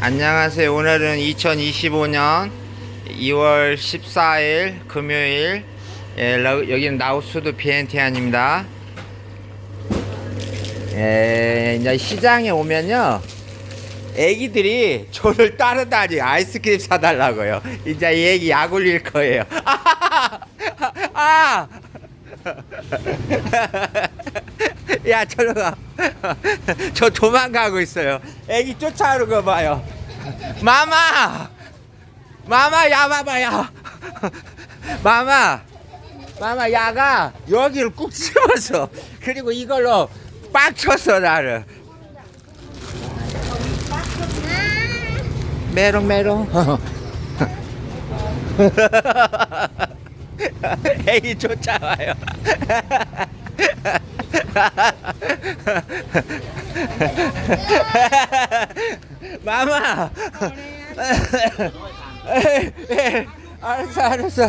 안녕하세요. 오늘은 2025년 2월 14일 금요일. 예, 라- 여기는 나우스드 비엔티안입니다. 예, 이제 시장에 오면요. 애기들이 저를 따르다니 아이스크림 사달라고요. 이제 이 애기 약 올릴 거예요. 아! 야, 저로 가. 저 도망가고 있어요. 애기 쫓아오는 거 봐요. 마마! 마마, 야, 마마, 야. 마마! 마마, 야가 여기를 꾹 집어서, 그리고 이걸로 빡 쳤어, 나를. 메롱, 메롱. 애기 쫓아와요. 마마. 에이, 에이, 알았어, 알았어.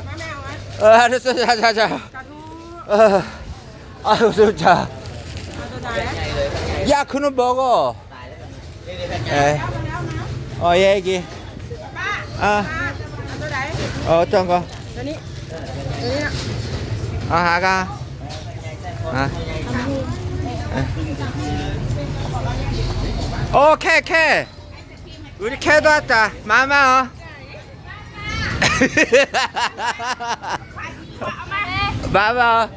어, 알았어, 자, 자, 자. 어, 아유, 진짜. 야, 그는 먹어. 에. 어, 얘기. 아, 어, 어떤 거? 아, 아가. 아. 어, 캐, 캐. 우리 캐도 왔다. 마마, 어. 마마.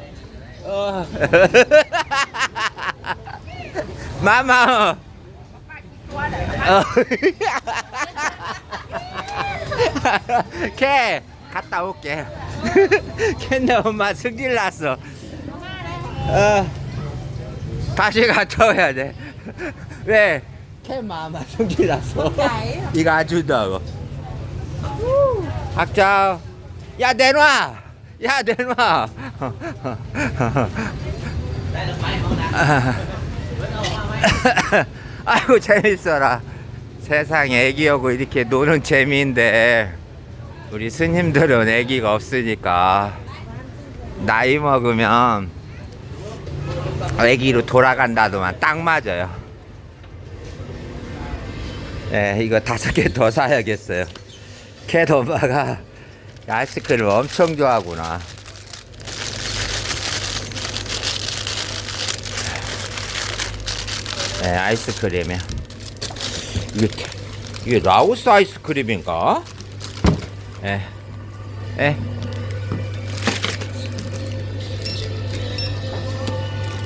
어. 마마. 어. 어. 캐 갔다 올게. 걔네 엄마 승질 났어. 어. 다시 갔다 와야 돼. 왜? 캐 마마 승질 났어. 이거 안 준다고. 학자. 야 내놔. 야 내놔. 아이고 재밌어라. 세상에 애기하고 이렇게 노는 재미인데 우리 스님들은 애기가 없으니까 나이 먹으면 애기로 돌아간다더만 딱 맞아요. 예, 이거 다섯 개 더 사야겠어요. 캣 엄마가 아이스크림 엄청 좋아하구나. 예, 아이스크림이야. 이게, 이게 라오스 아이스크림인가? 예. 예.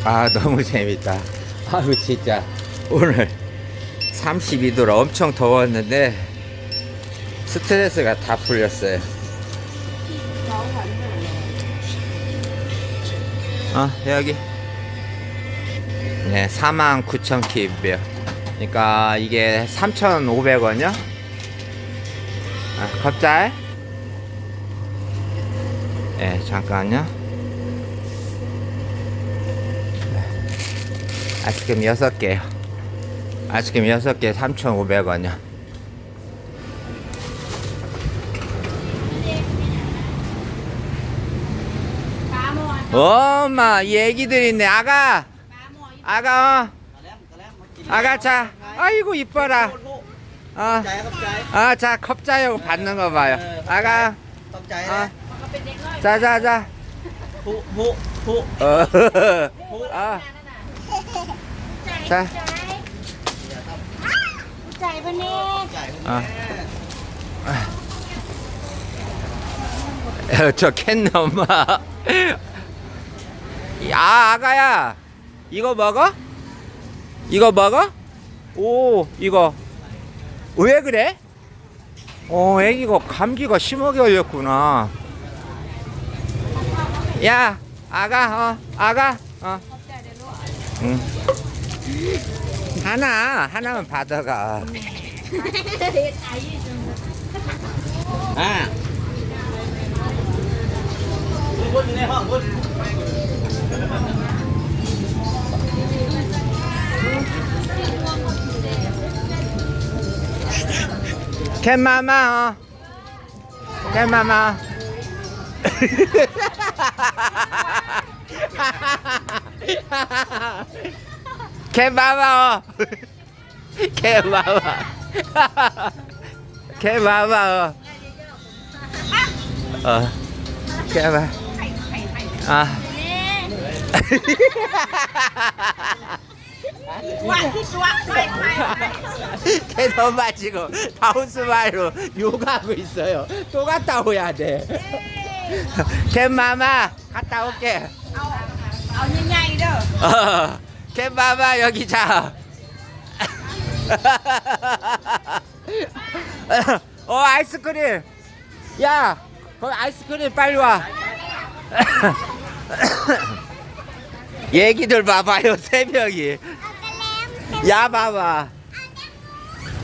아, 너무 재밌다. 아유, 진짜. 오늘 32도라 엄청 더웠는데, 스트레스가 다 풀렸어요. 어, 여기. 네, 49,000킵이요. 그러니까 이게 3,500원이요? 아, 갑자기? 네, 잠깐요. 아이스크림 6개요. 아이스크림 6개 3,500원이요. 엄마 이 애기들 있네. 아가! 아가 어. 아가 자. 아이고 이뻐라. 어. 아자 컵자요. 받는 거 봐요. 아가. 자자자. 어. 아. 자, ใจปะเนี่ย ใจคุณ 아. แม่ 어, 저 캔 엄마. 야, 아가야. 이거 먹어? 이거 먹어? 오, 이거. 왜 그래? 어, 애기가 감기가 심하게 걸렸구나. 야, 아가, 어, 아가, 어. 응. 하나 하나만 받아가. 아. 캔마마 어. 캔마마. 캔마마, 어. 캔마마. 걔 봐봐. 어. 어. 걔 봐. 아. 걔 너무 마치고 다운스마일로 욕하고 있어요. 또 갔다 오야 돼. 걔 마마 갔다 올게. เอาใหญ่ๆเด้อ 어, 캔마마 여기 자. 어 아이스크림. 야, 거기 아이스크림 빨리 와. 얘기들 봐봐요 세 명이. 야 봐봐.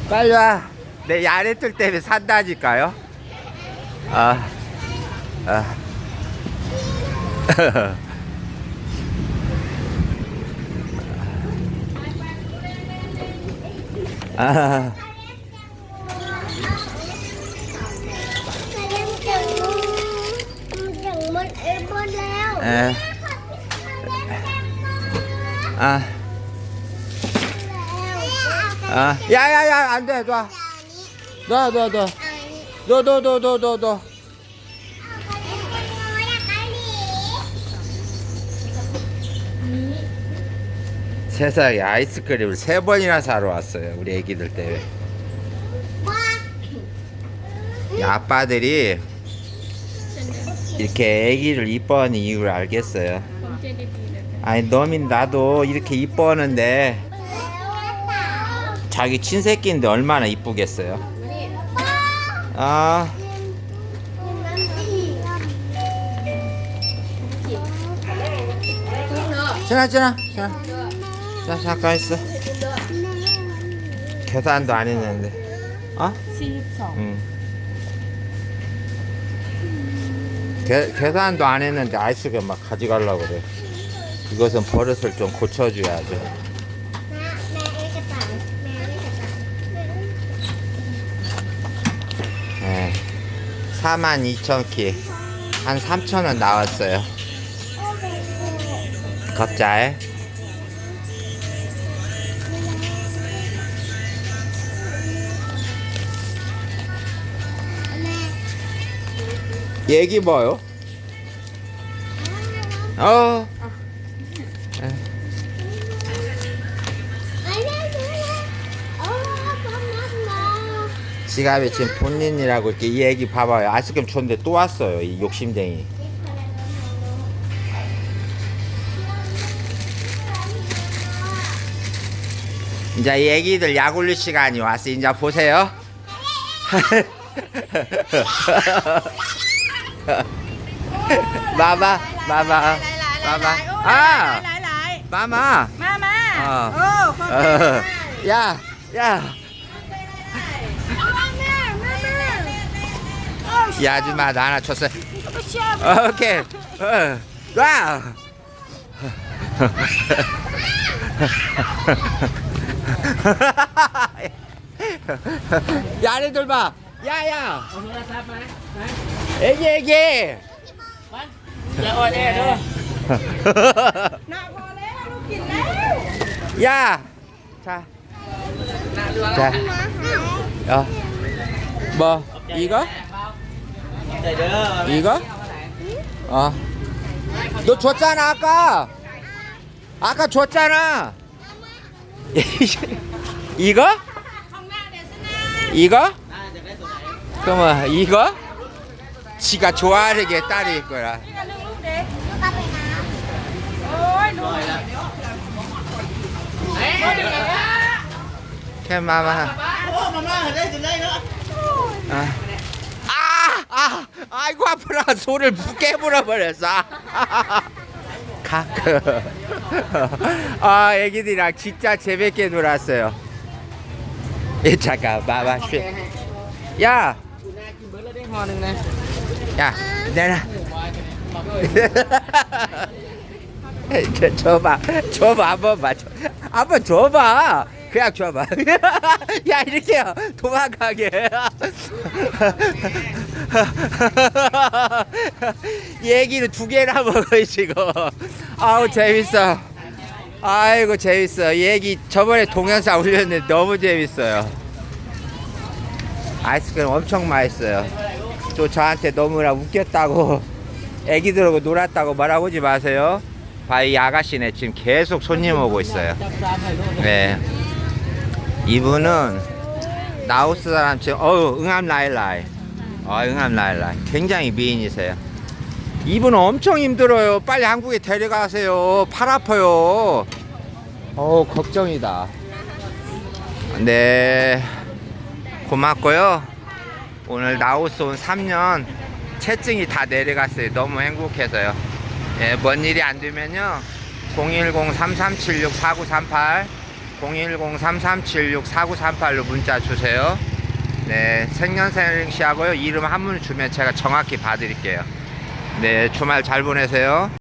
빨리 와. 내 야래들 때문에 산다니까요. 아, 아. 아. 에. 아, 아, 야야야 안 돼, 놔, 놔, 놔, 놔, 놔, 놔, 놔, 놔, 놔, 세상에 아이스크림을 세 번이나 사러 왔어요, 우리 애기들 때문에. 이 아빠들이 이렇게 애기를 이뻐하는 이유를 알겠어요. 아니, 너민 나도 이렇게 이뻐하는데 자기 친새끼인데 얼마나 이쁘겠어요. 아, 지나, 지나, 지나. 자, 잠깐 있어. 계산도 안 했는데. 어? 42 응. 계, 계산도 안 했는데 아이스크림 막 가져가려고 그래. 이것은 버릇을 좀 고쳐줘야죠. 네. 42,000키. 한 3,000원 나왔어요. 갑자에. 얘기 뭐요? 어. 지갑에 지금 본인이라고 이렇게 이 얘기 봐봐요. 아이스크림 줬는데 또 왔어요. 이 욕심쟁이. 이제 이 애기들 약 올릴 시간이 왔어. 이제 보세요. มามามามามามาอ่ามามา มามาอ่า โอ้คนเออย่าย่า이 아줌마 나 하나 쳤어. 오케이. 와. 야래 돌봐. 야야. เอาโทรศัพท์มานะ 애기, 애기. อย่าอ่อนแอเด้อ หนักพอแล้วลูกกินแล้ว 야. 자. 자. 어. 뭐, 이거? ใจเด้อ 이거? 어. 너 줬잖아, 아까. 아까 줬잖아. 이거? ของหน้าเดี๋ยวสนะ 이거? น่าจะได้ตัวไหน 그러면 이거? 지가 좋아하는 게 딸이 있구나. นี่ก็ลูกลูกเด็กโอ้ยลู ร้ ก อยแล้ว เอ้ยเดี๋ยวนะ 캔마마. โอ้มาม่าได้จะได้เนาะ 아. 아, 아, 아이고 아프라 손을 깨물어 버렸어. 가끔. 아, 애기들이랑 진짜 재밌게 놀았어요. 예, 잠깐, 마마 쉬. 야, กูน่ากินเบิร์ดแล้วได้ห่อหนึ่งนะ 야, 내놔. 저, 줘봐. 줘봐. 한번 맞춰. 한번 줘봐. 그냥 줘봐. 야, 이렇게 도망가게. 얘기는 두 개나 먹어, 지금. 아우, 재밌어. 아이고, 재밌어. 얘기 저번에 동영상 올렸는데 너무 재밌어요. 아이스크림 엄청 맛있어요. 또 저한테 너무나 웃겼다고 애기들하고 놀았다고 말하고 오지 마세요. 바이 아가씨네 지금 계속 손님 오고 있어요. 네. 이분은 나우스 사람 지금 어우 응암 라일라이. 아 응암 라일라이. 굉장히 미인이세요. 이분은 엄청 힘들어요. 빨리 한국에 데려가세요. 팔 아파요. 어우 걱정이다. 네. 고맙고요. 오늘 나우스 온 3년 채증이 다 내려갔어요. 너무 행복해서요. 예, 뭔 일이 안 되면요. 010-3376-4938 010-3376-4938로 문자 주세요. 네, 생년생 시하고요. 이름 한문 주면 제가 정확히 봐드릴게요. 네, 주말 잘 보내세요.